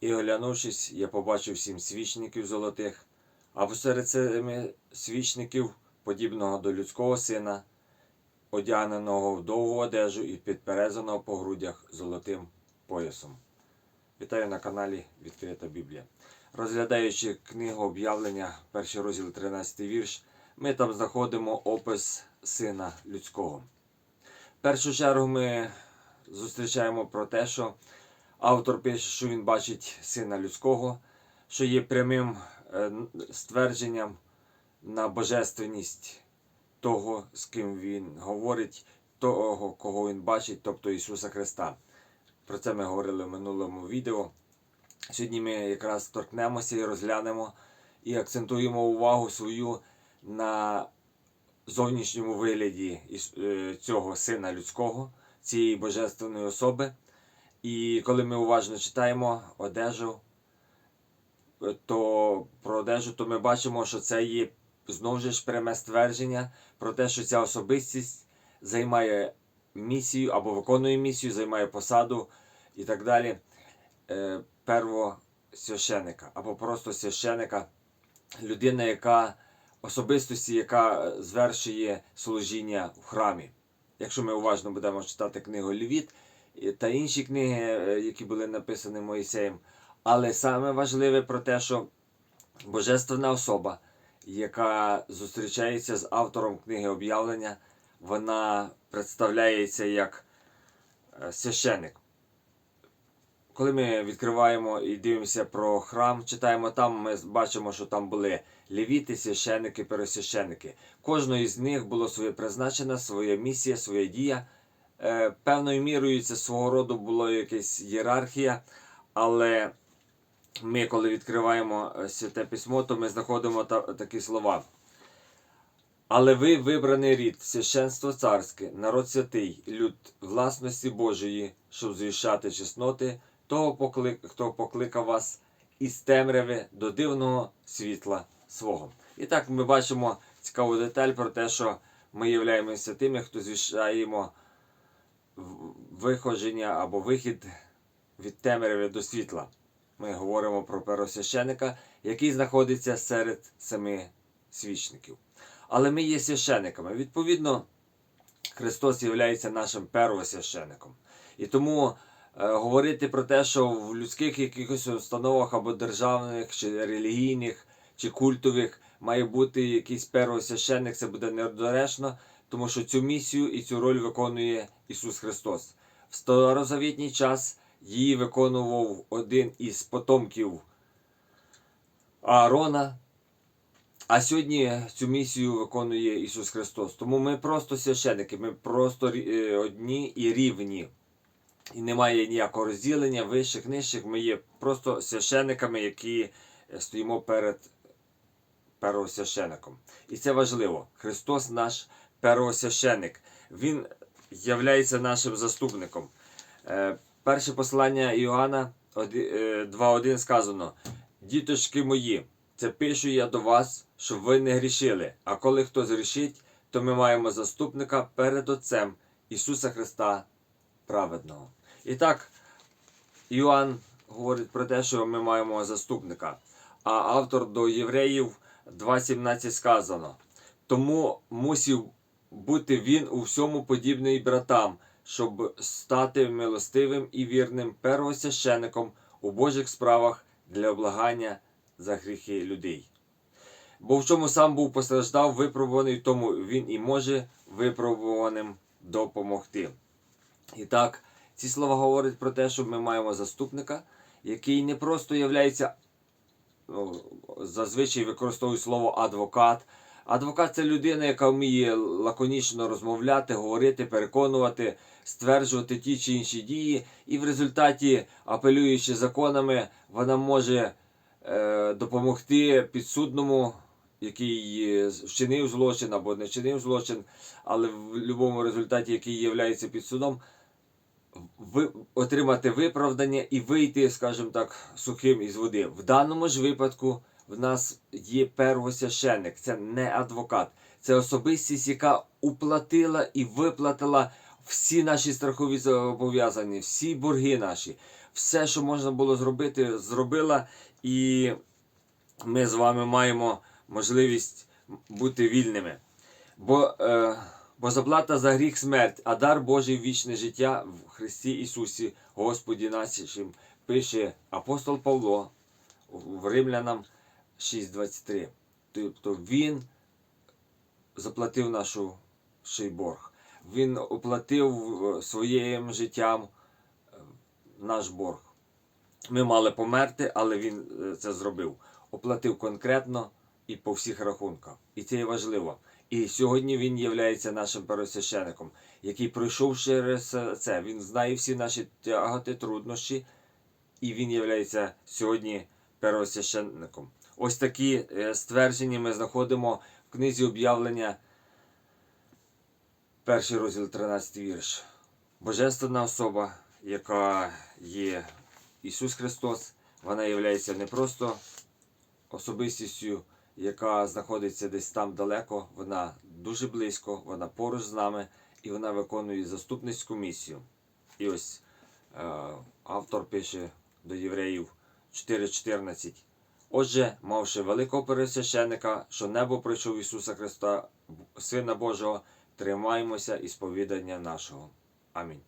І оглянувшись, я побачив сім свічників золотих, а посеред семи свічників, подібного до людського сина, одягненого в довгу одежу і підперезаного по грудях золотим поясом. Вітаю на каналі Відкрита Біблія. Розглядаючи книгу об'явлення, перший розділ 13 вірш, ми там знаходимо опис сина людського. В першу чергу ми зустрічаємо про те, що автор пише, що він бачить сина людського, що є прямим е, ствердженням на божественність того, з ким він говорить, того, кого він бачить, тобто Ісуса Христа. Про це ми говорили в минулому відео. Сьогодні ми якраз торкнемося і розглянемо і акцентуємо увагу свою на зовнішньому вигляді е, цього сина людського, цієї божественної особи. І коли ми уважно читаємо одежу, е, то про одежу, то ми бачимо, що це є знову ж пряме ствердження про те, що ця особистість займає місію або виконує місію, займає посаду і так далі е, первосвященика або просто священика, людина, яка особистості, яка звершує служіння в храмі. Якщо ми уважно будемо читати книгу Левіт і- та інші книги, е, які були написані Моїсеєм. Але саме важливе про те, що божественна особа, яка зустрічається з автором книги об'явлення, вона представляється як е, священик. Коли ми відкриваємо і дивимося про храм, читаємо там, ми бачимо, що там були левіти, священики, пересвященики. Кожного із них було своє призначення, своя місія, своя дія. Е, Певною мірою це свого роду була якась ієрархія, але ми, коли відкриваємо е, святе письмо, то ми знаходимо та, такі слова. Але ви вибраний рід, священство царське, народ святий, люд власності Божої, щоб звіщати чесноти того, хто покликав вас із темряви до дивного світла свого. І так ми бачимо цікаву деталь про те, що ми являємося тими, хто звіщаємо виходження або вихід від темряви до світла. Ми говоримо про первосвященика, який знаходиться серед семи свічників. Але ми є священиками. Відповідно, Христос є нашим первосвящеником. І тому е, говорити про те, що в людських якихось установах або державних, чи релігійних, чи культових має бути якийсь первосвященик, це буде недоречно, тому що цю місію і цю роль виконує Ісус Христос. В старозавітній час її виконував один із потомків Аарона, а сьогодні цю місію виконує Ісус Христос. Тому ми просто священики, ми просто е, одні і рівні. І немає ніякого розділення вищих, нижчих. Ми є просто священниками, які е, стоїмо перед первосвященником. І це важливо. Христос наш первосвященник. Він являється нашим заступником. Е, Перше послання Іоанна е, 2.1 сказано: Діточки мої, це пишу я до вас, щоб ви не грішили. А коли хто згрішить, то ми маємо заступника перед Отцем Ісуса Христа праведного. І так, Іоанн говорить про те, що ми маємо заступника. А автор до євреїв 2.17 сказано: Тому мусів бути він у всьому подібний братам, щоб стати милостивим і вірним первосвященником у Божих справах для облагання за гріхи людей. Бо в чому сам був постраждав, випробуваний, тому він і може випробуваним допомогти. І так, ці слова говорять про те, що ми маємо заступника, який не просто являється, ну, зазвичай використовують слово адвокат. Адвокат це людина, яка вміє лаконічно розмовляти, говорити, переконувати, стверджувати ті чи інші дії, і в результаті, апелюючи законами, вона може е, допомогти підсудному, який вчинив злочин або не вчинив злочин, але в будь-якому результаті, який є підсудом, ви, отримати виправдання і вийти, скажімо так, сухим із води. В даному ж випадку в нас є первосвященник, це не адвокат, це особистість, яка уплатила і виплатила всі наші страхові зобов'язання, всі борги наші, все, що можна було зробити, зробила, і ми з вами маємо можливість бути вільними. Бо, е, бо заплата за гріх смерть, а дар Божий вічне життя в Христі Ісусі, Господі нашим, пише апостол Павло в Римлянам 6.23. Тобто Він заплатив нашу борг. Він оплатив е, своїм життям е, наш борг. Ми мали померти, але він е, це зробив. Оплатив конкретно і по всіх рахунках. І це є важливо. І сьогодні він є нашим пересвященником, який пройшов через це. Він знає всі наші тяготи, труднощі, і він є сьогодні первосвященником. Ось такі е, ствердження ми знаходимо в книзі об'явлення, перший розділ 13 вірш. Божественна особа, яка є Ісус Христос, вона є не просто особистістю, яка знаходиться десь там далеко, вона дуже близько, вона поруч з нами і вона виконує заступницьку місію. І ось е, автор пише до євреїв 4.14. Отже, мавши великого пересвященика, що небо прийшов Ісуса Христа, Сина Божого, тримаємося і сповідання нашого. Амінь.